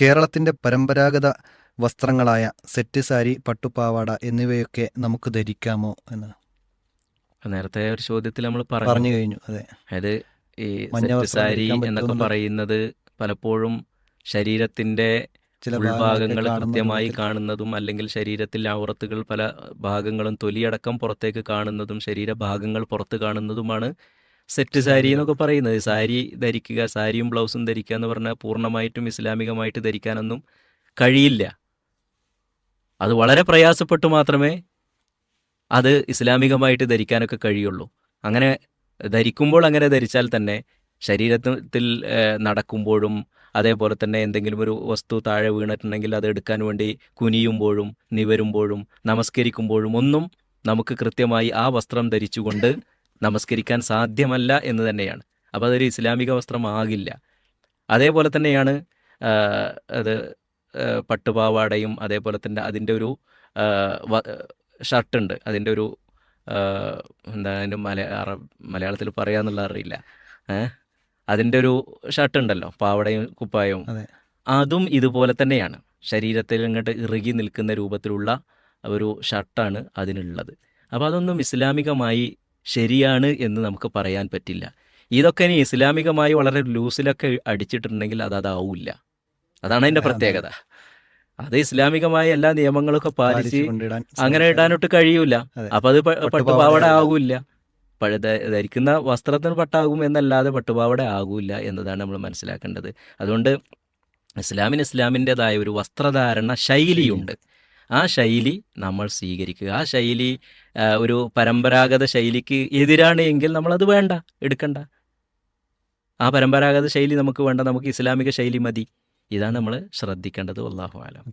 കേരളത്തിന്റെ പരമ്പരാഗത വസ്ത്രങ്ങളായ സെറ്റ് സാരി പട്ടുപാവാട എന്നിവയൊക്കെ നമുക്ക് ധരിക്കാമോ എന്ന്. നേരത്തെ ഒരു ചോദ്യത്തിൽ നമ്മൾ പറഞ്ഞു. കഴിഞ്ഞു അതെ. അതായത് ഈ സെറ്റ് സാരി എന്നൊക്കെ പറയുന്നത് പലപ്പോഴും ശരീരത്തിന്റെ ചില ഭാഗങ്ങൾ കൃത്യമായി കാണുന്നതും അല്ലെങ്കിൽ ശരീരത്തിൽ ഔറത്തുകൾ പല ഭാഗങ്ങളും തൊലിയടക്കം പുറത്തേക്ക് കാണുന്നതും ശരീരഭാഗങ്ങൾ പുറത്ത് കാണുന്നതുമാണ് സെറ്റ് സാരി എന്നൊക്കെ പറയുന്നത്. സാരി ധരിക്കുക സാരിയും ബ്ലൗസും ധരിക്കുക എന്ന് പറഞ്ഞാൽ പൂർണമായിട്ടും ഇസ്ലാമികമായിട്ട് ധരിക്കാനൊന്നും കഴിയില്ല. അത് വളരെ പ്രയാസപ്പെട്ട് മാത്രമേ അത് ഇസ്ലാമികമായിട്ട് ധരിക്കാനൊക്കെ കഴിയുള്ളൂ. അങ്ങനെ ധരിക്കുമ്പോൾ അങ്ങനെ ധരിച്ചാൽ തന്നെ ശരീരത്തിൽ നടക്കുമ്പോഴും അതേപോലെ തന്നെ എന്തെങ്കിലും ഒരു വസ്തു താഴെ വീണിട്ടുണ്ടെങ്കിൽ അത് എടുക്കാൻ വേണ്ടി കുനിയുമ്പോഴും നിവരുമ്പോഴും നമസ്കരിക്കുമ്പോഴും ഒന്നും നമുക്ക് കൃത്യമായി ആ വസ്ത്രം ധരിച്ചുകൊണ്ട് നമസ്കരിക്കാൻ സാധ്യമല്ല എന്ന് തന്നെയാണ്. അപ്പോൾ അതൊരു ഇസ്ലാമിക വസ്ത്രമാകില്ല. അതേപോലെ തന്നെയാണ് അത് പട്ടുപാവാടയും അതേപോലെ തന്നെ അതിന്റെ ഒരു ഷർട്ടുണ്ട്. അതിന്റെ ഒരു എന്താ അതിന്റെ മല അറ- മലയാളത്തിൽ പറയാന്നുള്ള അറിയില്ല. അതിന്റെ ഒരു ഷർട്ട് ഉണ്ടല്ലോ പാവടയും കുപ്പായവും. അതും. ഇതുപോലെ തന്നെയാണ്. ശരീരത്തിൽ ഇങ്ങോട്ട് ഇറുകി നിൽക്കുന്ന രൂപത്തിലുള്ള ഒരു ഷർട്ടാണ് അതിനുള്ളത്. അപ്പോൾ അതൊന്നും ഇസ്ലാമികമായി ശരിയാണ് എന്ന് നമുക്ക് പറയാൻ പറ്റില്ല. ഇതൊക്കെ ഇനി ഇസ്ലാമികമായി വളരെ ലൂസിലൊക്കെ അടിച്ചിട്ടുണ്ടെങ്കിൽ അത് അതാവില്ല. അതാണ് അതിന്റെ അതെ, അതെ. പ്രത്യേകത. അത് ഇസ്ലാമികമായ എല്ലാ നിയമങ്ങളൊക്കെ പാലിച്ച് അങ്ങനെ ഇടാനൊട്ട് കഴിയൂല. അപ്പൊ അത് പട്ടുപാവട ആകൂല്ല ധരിക്കുന്ന വസ്ത്രത്തിന് പട്ടാകും എന്നല്ലാതെ പട്ടുപാവട ആകൂല എന്നതാണ് നമ്മൾ മനസ്സിലാക്കേണ്ടത്. അതുകൊണ്ട് ഇസ്ലാമിന് ഇസ്ലാമിന്റെതായ ഒരു വസ്ത്രധാരണ ശൈലിയുണ്ട്. ആ ശൈലി നമ്മൾ സ്വീകരിക്കുക. ആ ശൈലി ഒരു പരമ്പരാഗത ശൈലിക്ക് എതിരാണ് എങ്കിൽ നമ്മളത് വേണ്ട എടുക്കണ്ട. ആ പരമ്പരാഗത ശൈലി നമുക്ക് വേണ്ട നമുക്ക് ഇസ്ലാമിക ശൈലി മതി. ഇതാണ് നമ്മൾ ശ്രദ്ധിക്കേണ്ടത്. അള്ളാഹു ആലം